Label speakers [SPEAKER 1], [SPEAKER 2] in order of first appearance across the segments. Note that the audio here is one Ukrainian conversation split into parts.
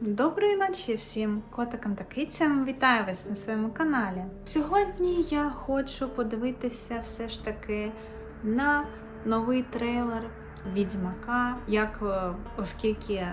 [SPEAKER 1] Доброї ночі всім котикам та кицям. Вітаю вас на своєму каналі. Сьогодні я хочу подивитися все ж таки на новий трейлер Відьмака. Як е, оскільки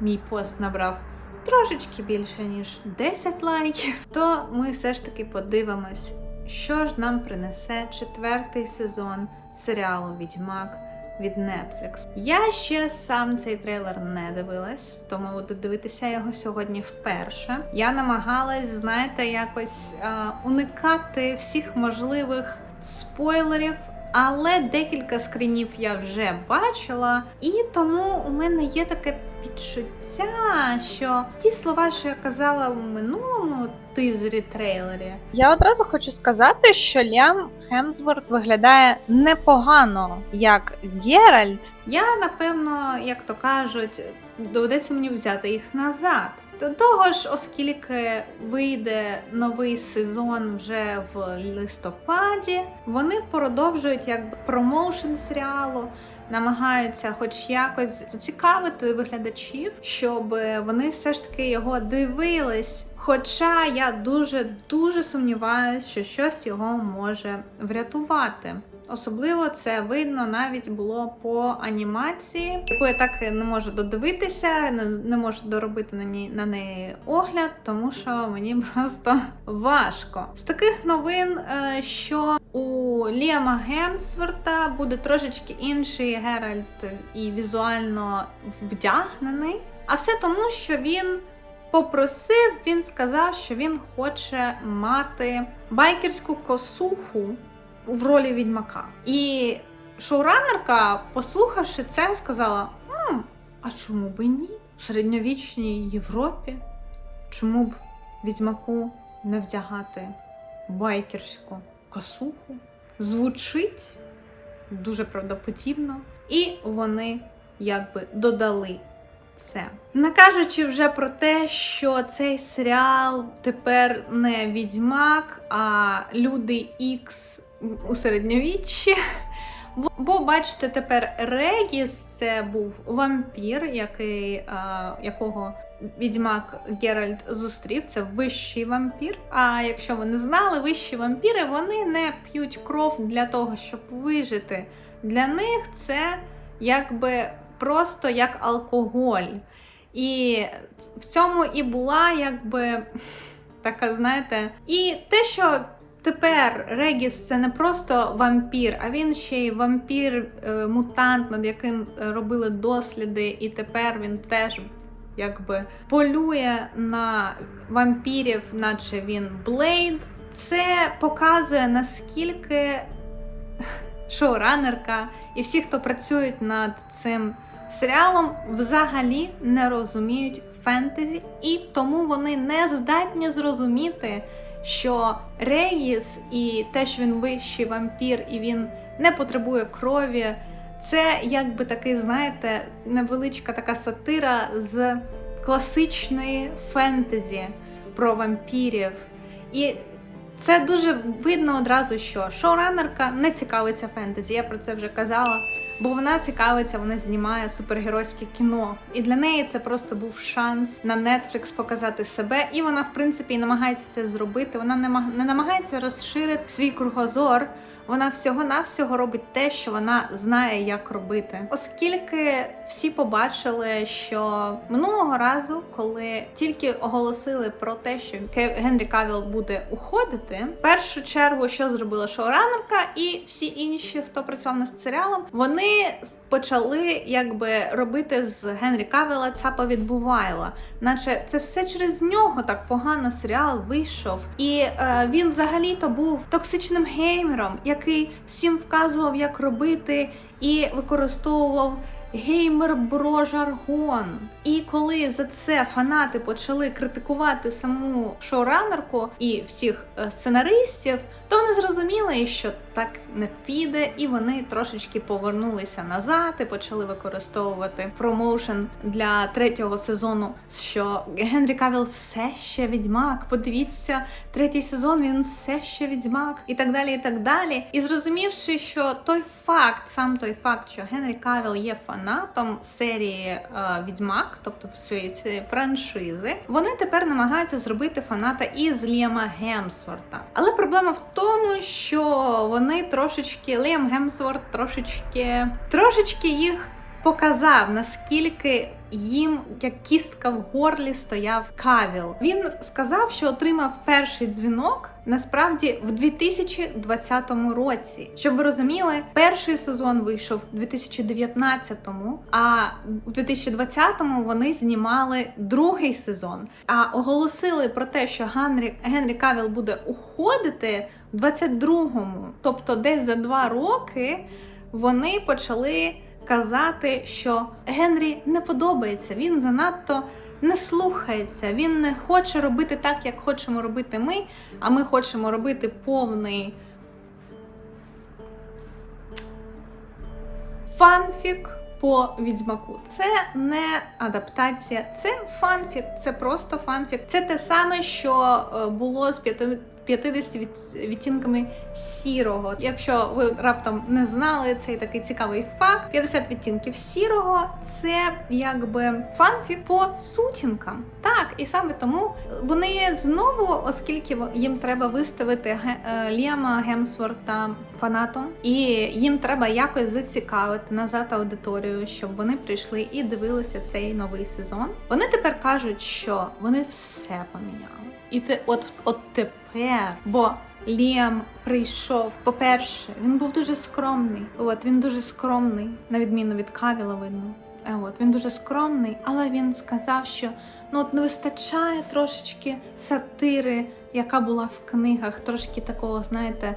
[SPEAKER 1] мій пост набрав трошечки більше ніж 10 лайків, то ми все ж таки подивимось, що ж нам принесе четвертий сезон серіалу Відьмак від Netflix. Я ще сам цей трейлер не дивилась, тому буду дивитися його сьогодні вперше. Я намагалась, знаєте, якось е, уникати всіх можливих спойлерів. Але декілька скрінів я вже бачила, і тому у мене є таке відчуття, що ті слова, що я казала в минулому тизері трейлері,
[SPEAKER 2] Я одразу хочу сказати, що Ліам Хемсворт виглядає непогано як Геральт.
[SPEAKER 1] Я напевно, як то кажуть, доведеться мені взяти їх назад. До того ж, оскільки вийде новий сезон вже в листопаді, вони продовжують якби промоушен серіалу. Намагаються, хоч якось зацікавити виглядачів, щоб вони все ж таки його дивились. Хоча я дуже дуже сумніваюся, що щось його може врятувати. Особливо це видно навіть було по анімації, яку я так не можу додивитися, не, можу доробити на ній на неї огляд, тому що мені просто важко. З таких новин, е, що у Ліама Гемсворта буде трошечки інший Геральт і візуально вдягнений. А все тому, що він попросив, він сказав, що він хоче мати байкерську косуху в ролі відьмака. І шоуранерка, послухавши це, сказала: «М, а чому б ні? В середньовічній Європі? Чому б відьмаку не вдягати байкерську косуху? Звучить дуже правдоподібно. І вони якби додали це. Не кажучи вже про те, що цей серіал тепер не відьмак, а люди Ікс у середньовіччі. Бо- бачите, тепер Регіс це був вампір, який, а, якого відьмак Геральт зустрів. Це вищий вампір. А якщо ви не знали, вищі вампіри вони не п'ють кров для того, щоб вижити. Для них це якби просто як алкоголь. І в цьому і була якби така, знаєте, і те, що тепер Регіс це не просто вампір, а він ще й вампір-мутант, над яким е, робили досліди, і тепер він теж якби полює на вампірів, наче він Блейд. Це показує наскільки шоуранерка і всі, хто працюють над цим серіалом, взагалі не розуміють фентезі, і тому вони не здатні зрозуміти, що Регіс і те, що він вищий вампір, і він не потребує крові. Це якби такий, знаєте, невеличка така сатира з класичної фентезі про вампірів. І це дуже видно одразу, що шоуранерка не цікавиться фентезі. Я про це вже казала. Бо вона цікавиться, вона знімає супергеройське кіно. І для неї це просто був шанс на Netflix показати себе. І вона, в принципі, намагається це зробити. Вона не маг- намагається розширити свій кругозор. Вона всього-навсього робить те, що вона знає, як робити. Оскільки всі побачили, що минулого разу, коли тільки оголосили про те, що Генрі Кавіл буде уходити, в першу чергу, що зробила шоуранерка і всі інші, хто працював над серіалом, вони почали якби робити з Генрі Кавіла цапа відбувайла. Наче це все через нього так погано серіал вийшов. І е, він взагалі-то був токсичним геймером, який всім вказував, як робити, і використовував геймер бро жаргон. І коли за це фанати почали критикувати саму шоуранерку і всіх е, сценаристів, то вони зрозуміли, що так не піде, і вони трошечки повернулися назад і почали використовувати промоушен для третього сезону. Що Генрі Кавіл все ще відьмак. Подивіться, третій сезон він все ще відьмак, і так далі, і так далі. І зрозумівши, що той факт, сам той факт, що Генрі Кавіл є фанатом, фанатом серії е, Відьмак, тобто всієї цієї франшизи, вони тепер намагаються зробити фаната із Ліама Гемсворта. Але проблема в тому, що вони трошечки Ліам Гемсворт трошечки трошечки їх показав, наскільки їм як кістка в горлі стояв Кавіл. Він сказав, що отримав перший дзвінок насправді в 2020 році. Щоб ви розуміли, перший сезон вийшов у 2019-му, а у 2020-му вони знімали другий сезон. А оголосили про те, що Генрі, Генрі Кавіл буде уходити в 22-му. Тобто, десь за два роки вони почали казати, що Генрі не подобається, він занадто не слухається, він не хоче робити так, як хочемо робити ми, а ми хочемо робити повний фанфік по відьмаку. Це не адаптація, це фанфік, це просто фанфік. Це те саме, що е, було з п'яти- 50 відтінками сірого. Якщо ви раптом не знали цей такий цікавий факт, 50 відтінків сірого це якби фанфік по сутінкам. Так, і саме тому вони знову, оскільки їм треба виставити е, Ліама Гемсворта фанатом, і їм треба якось зацікавити назад аудиторію, щоб вони прийшли і дивилися цей новий сезон. Вони тепер кажуть, що вони все поміняли. І те, от, от тепер, бо Ліам прийшов, по-перше, він був дуже скромний. От він дуже скромний, на відміну від Кавіла, видно. Е, От він дуже скромний, але він сказав, що ну от не вистачає трошечки сатири, яка була в книгах, трошки такого, знаєте,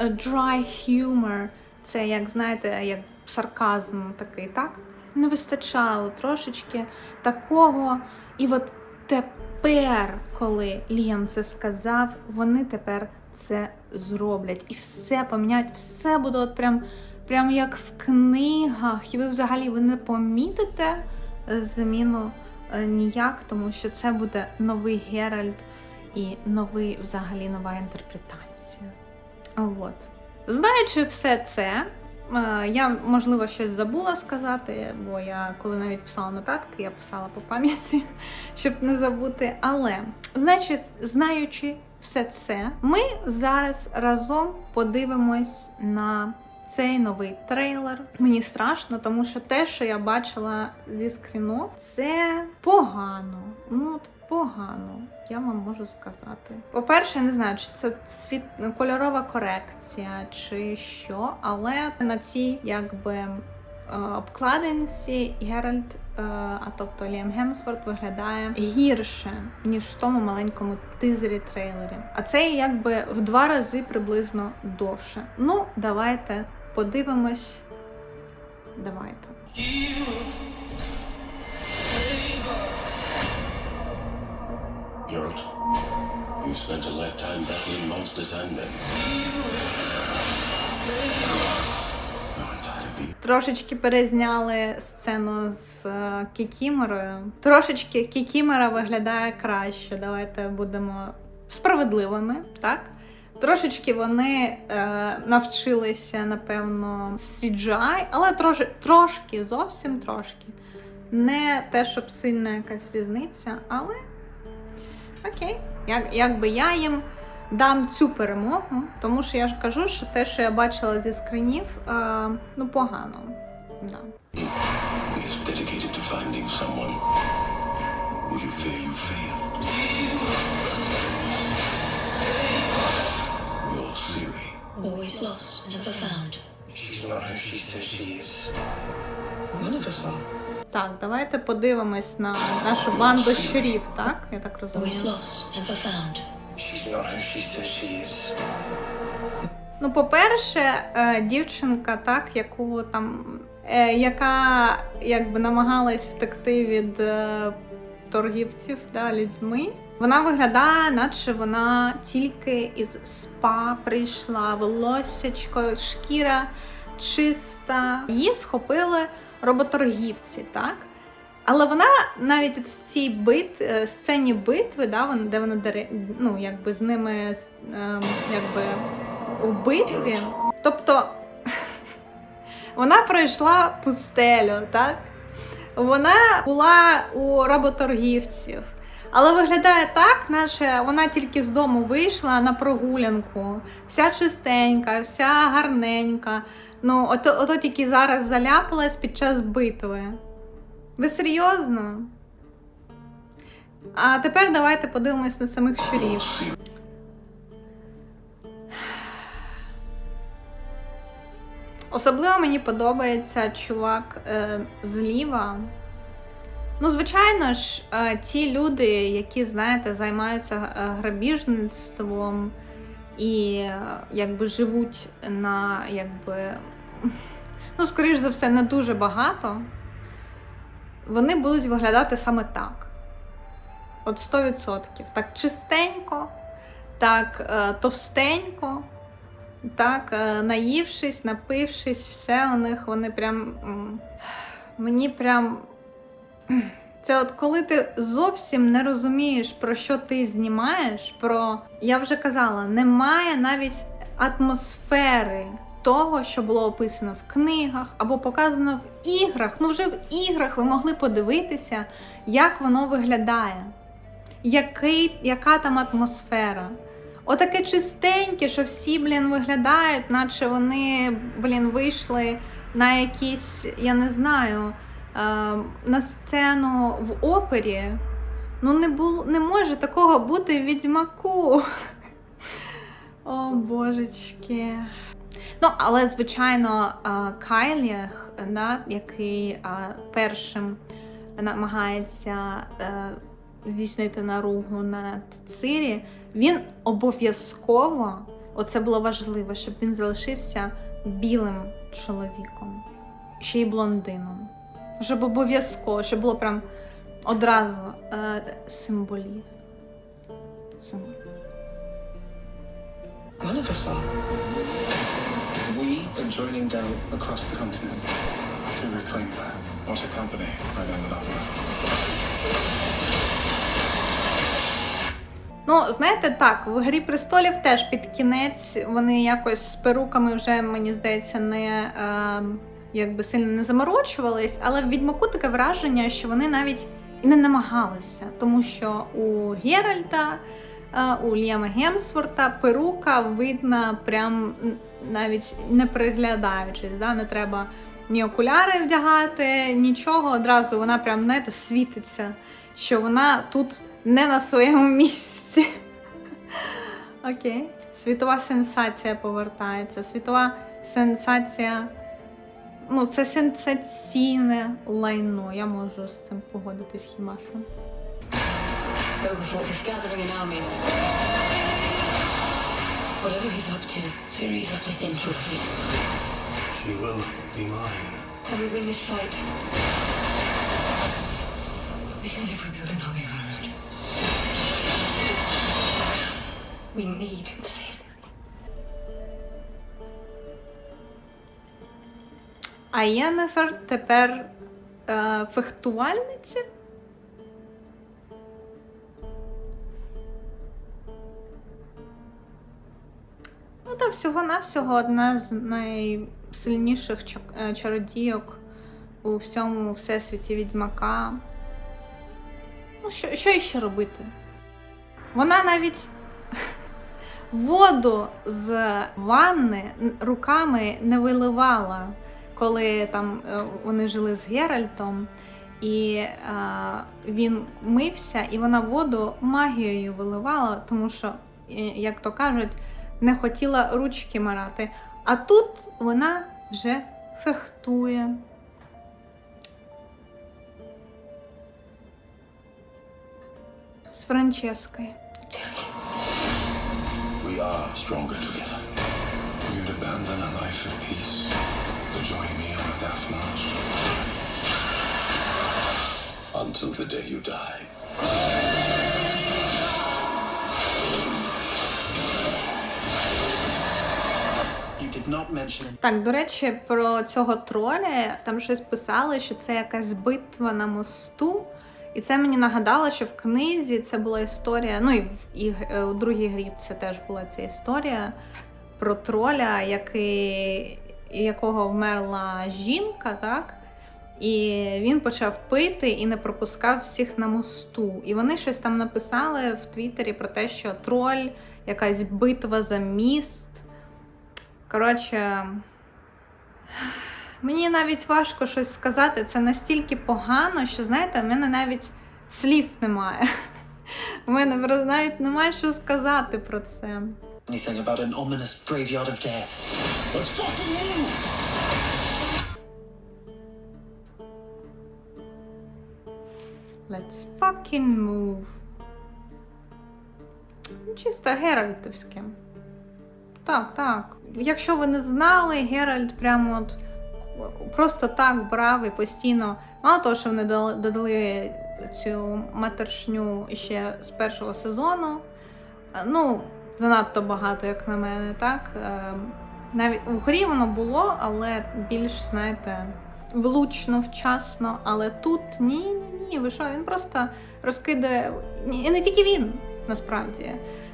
[SPEAKER 1] е, dry humor. Це як знаєте, як сарказм такий, так? Не вистачало трошечки такого. І от тепер, коли Ліам це сказав, вони тепер це зроблять і все поміняють, все буде от прям, прям як в книгах. І ви взагалі ви не помітите зміну е, ніяк, тому що це буде новий Геральт і новий, взагалі нова інтерпретація. От. Знаючи все це, я можливо щось забула сказати, бо я коли навіть писала нотатки, я писала по пам'яті, щоб не забути. Але, значить, знаючи все це, ми зараз разом подивимось на цей новий трейлер. Мені страшно, тому що те, що я бачила зі скрінок, це погано. Ну, погано, я вам можу сказати. По-перше, я не знаю, чи це світ кольорова корекція, чи що, але на цій якби. е, Обкладинці Геральт, е, а тобто Ліам Гемсворт, виглядає гірше, ніж в тому маленькому тизері трейлері. А це якби в два рази приблизно довше. Ну, давайте подивимось. Давайте.
[SPEAKER 3] Spent a lifetime battling monsters and men.
[SPEAKER 1] Трошечки перезняли сцену з е, Кікіморою. Трошечки Кікімора виглядає краще. Давайте будемо справедливими, так? Трошечки вони е, навчилися, напевно, з CGI, але трошки, трошки, зовсім трошки. Не те, щоб сильна якась різниця, але окей. Як, якби я їм дам цю перемогу, тому що я ж кажу, що те, що я бачила зі скринів, е, ну погано. Да.
[SPEAKER 4] Always lost, never found.
[SPEAKER 3] She's not who she says she is. None of us are.
[SPEAKER 1] Так, давайте подивимось на нашу банду щурів, так? Я так розумію. Ну, по-перше, е, дівчинка, так, яку там, е, яка якби намагалась втекти від е, торгівців да, людьми. Вона виглядає, наче вона тільки із спа прийшла, волоссячко, шкіра чиста. Її схопили роботоргівці, так? Але вона навіть от в цій бит, е, сцені битви, да, де вона ну, якби з ними ем, якби, у битві. Тобто Вона пройшла пустелю, так? Вона була у работоргівців. Але виглядає так, наче вона тільки з дому вийшла на прогулянку, вся чистенька, вся гарненька. Ну, ото, ото тільки зараз заляпалась під час битви. Ви серйозно? А тепер давайте подивимось на самих щурів. Особливо мені подобається чувак е, зліва. Ну, звичайно ж, е, ті люди, які, знаєте, займаються е, грабіжництвом і е, якби живуть на якби. Ну, скоріш за все, не дуже багато, вони будуть виглядати саме так. От 100%. Так чистенько, так товстенько. Так, наївшись, напившись, все у них вони прям. Мені прям. Це от коли ти зовсім не розумієш, про що ти знімаєш, про. Я вже казала, немає навіть атмосфери того, що було описано в книгах або показано в іграх. Ну, вже в іграх ви могли подивитися, як воно виглядає, який, яка там атмосфера. Отаке чистеньке, що всі, блін, виглядають, наче вони, блін, вийшли на якісь, я не знаю, на сцену в опері. Ну, не, бул, не може такого бути відьмаку. О, божечки. Ну, але, звичайно, е, Кайліх, да, який е, першим намагається е, здійснити наругу над Цирі, він обов'язково, оце було важливо, щоб він залишився білим чоловіком, ще й блондином. Щоб обов'язково, щоб було прям одразу е, символізм. Символізм.
[SPEAKER 5] None of us are. We are joining down across the continent.
[SPEAKER 3] to reclaim that. What a company I've ended up with.
[SPEAKER 1] Ну, знаєте, так, в Грі престолів теж під кінець вони якось з перуками вже, мені здається, не е, якби сильно не заморочувались, але в відьмаку таке враження, що вони навіть і не намагалися, тому що у Геральта, е, у Ліама Гемсворта перука видна прям навіть не приглядаючись, да? не треба ні окуляри вдягати, нічого. Одразу вона прям, знаєте, світиться, що вона тут не на своєму місці. Окей. Світова сенсація повертається. Світова сенсація. Ну, це сенсаційне лайно. Я можу з цим погодитись хіба що.
[SPEAKER 4] Oberfort is gathering an army. Whatever he's up to, Ciri's up to central fleet.
[SPEAKER 3] She will be mine.
[SPEAKER 4] Can we win this fight? We can if we build an army of our own. We need to save
[SPEAKER 1] А Єнефер тепер е, фехтувальниця? Ну, та всього-навсього одна з найсильніших е, чародійок у всьому всесвіті відьмака. Ну, що, що іще робити? Вона навіть воду з ванни руками не виливала, коли там е, вони жили з Геральтом, і е, він мився, і вона воду магією виливала, тому що, як то кажуть, не хотіла ручки марати. А тут вона вже фехтує. З Франческою.
[SPEAKER 3] We are stronger together. You'd abandon a life of peace to join me on a death march. Until the day you die.
[SPEAKER 5] You did not mention
[SPEAKER 1] Так, до речі, про цього троля там щось писали, що це якась битва на мосту. І це мені нагадало, що в книзі це була історія. Ну і в іг- е, у другій грі це теж була ця історія про троля, який, якого вмерла жінка, так? І він почав пити і не пропускав всіх на мосту. І вони щось там написали в Твіттері про те, що троль, якась битва за міст. Коротше, мені навіть важко щось сказати. Це настільки погано, що, знаєте, в мене навіть слів немає. У мене навіть немає що сказати про це.
[SPEAKER 5] Anything about an ominous graveyard of death.
[SPEAKER 3] Let's fucking move!
[SPEAKER 1] Let's fucking move. Чисто геральтівське. Так, так. Якщо ви не знали, Геральт прямо от просто так брав і постійно. Мало того, що вони додали цю матершню ще з першого сезону. Ну, занадто багато, як на мене, так. Навіть у грі воно було, але більш, знаєте, влучно, вчасно. Але тут ні, ні, ні. Ви що, він просто розкидає. І не тільки він, насправді.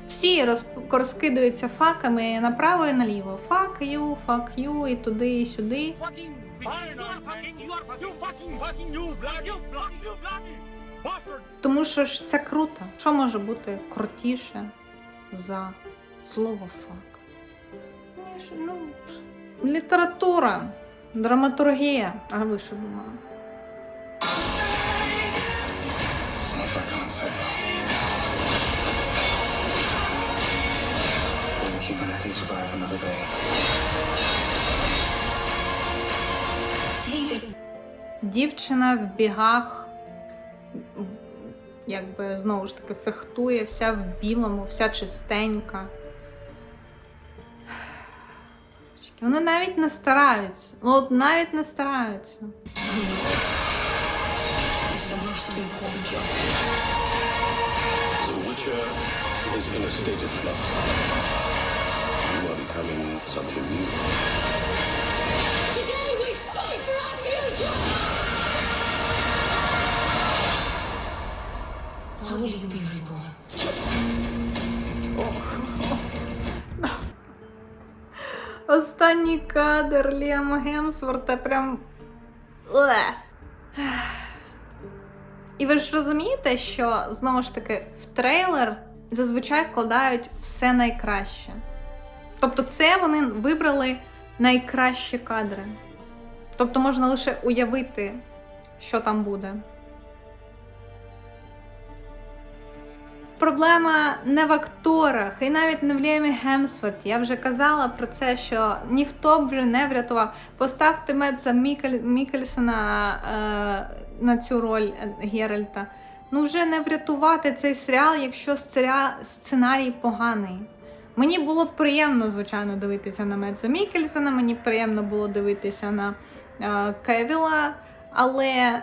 [SPEAKER 1] Всі роз... розкидаються факами направо і наліво. Fuck you, fuck you, і туди, і сюди. Тому що ж це круто. Що може бути крутіше за слово фак? Що, Ну, література, драматургія. А ви що думали? Дівчина в бігах, якби знову ж таки фехтує, вся в білому, вся чистенька. Вони навіть не стараються. Ну, от навіть не стараються.
[SPEAKER 4] Is
[SPEAKER 3] in a state of flux. You are becoming something new.
[SPEAKER 1] Останній кадр Ліама Гемсворта прям. І ви ж розумієте, що знову ж таки в трейлер зазвичай вкладають все найкраще. Тобто, це вони вибрали найкращі кадри. Тобто можна лише уявити, що там буде. Проблема не в акторах і навіть не в Ліамі Гемсворті. Я вже казала про це, що ніхто б вже не врятував. Поставте Медса Мікель... Мікельсона е, на цю роль е, Геральта. Ну вже не врятувати цей серіал, якщо сценарій поганий. Мені було приємно, звичайно, дивитися на Медса Мікельсона, мені приємно було дивитися на е, Кевіла, але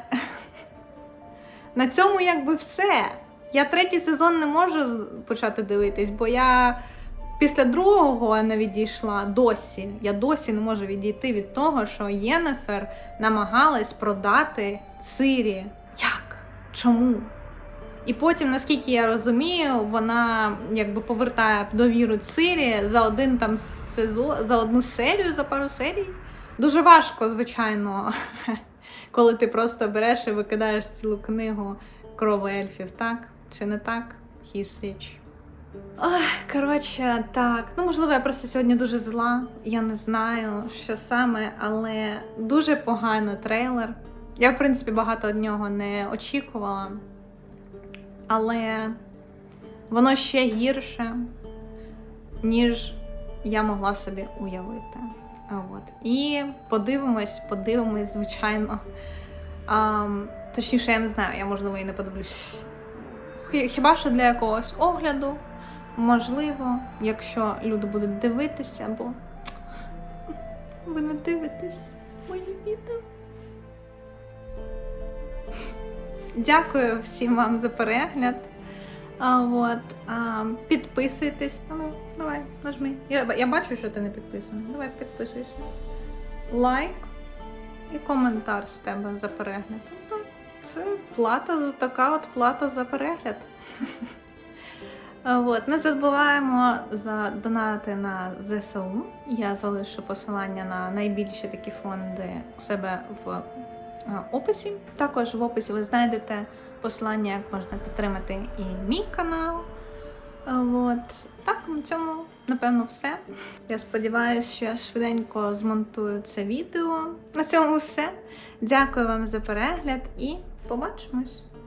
[SPEAKER 1] на цьому якби все. Я третій сезон не можу почати дивитись, бо я після другого не відійшла досі. Я досі не можу відійти від того, що Єнефер намагалась продати Цирі. Як? Чому? І потім, наскільки я розумію, вона якби повертає довіру Цирі за один там сезон, за одну серію, за пару серій. Дуже важко, звичайно, коли ти просто береш і викидаєш цілу книгу крови ельфів, так? Чи не так? Хіс річ. Ой, коротше, так. Ну, можливо, я просто сьогодні дуже зла. Я не знаю, що саме, але дуже поганий трейлер. Я, в принципі, багато від нього не очікувала. Але воно ще гірше, ніж я могла собі уявити. От. І подивимось, подивимось, звичайно. А, точніше, я не знаю, я можливо і не подивлюсь. Хі- Хіба що для якогось огляду, можливо, якщо люди будуть дивитися, бо ви не дивитесь мої відео. Дякую всім вам за перегляд. А, от, а, підписуйтесь. А ну, давай, нажми. Я, я бачу, що ти не підписаний. Давай підписуйся. Лайк і коментар з тебе за перегляд. Це плата така от плата за перегляд. От, не забуваємо за донати на ЗСУ. Я залишу посилання на найбільші такі фонди у себе в описі. Також в описі ви знайдете посилання, як можна підтримати і мій канал. От. Так, на цьому напевно все. Я сподіваюся, що я швиденько змонтую це відео. На цьому все. Дякую вам за перегляд і побачимось!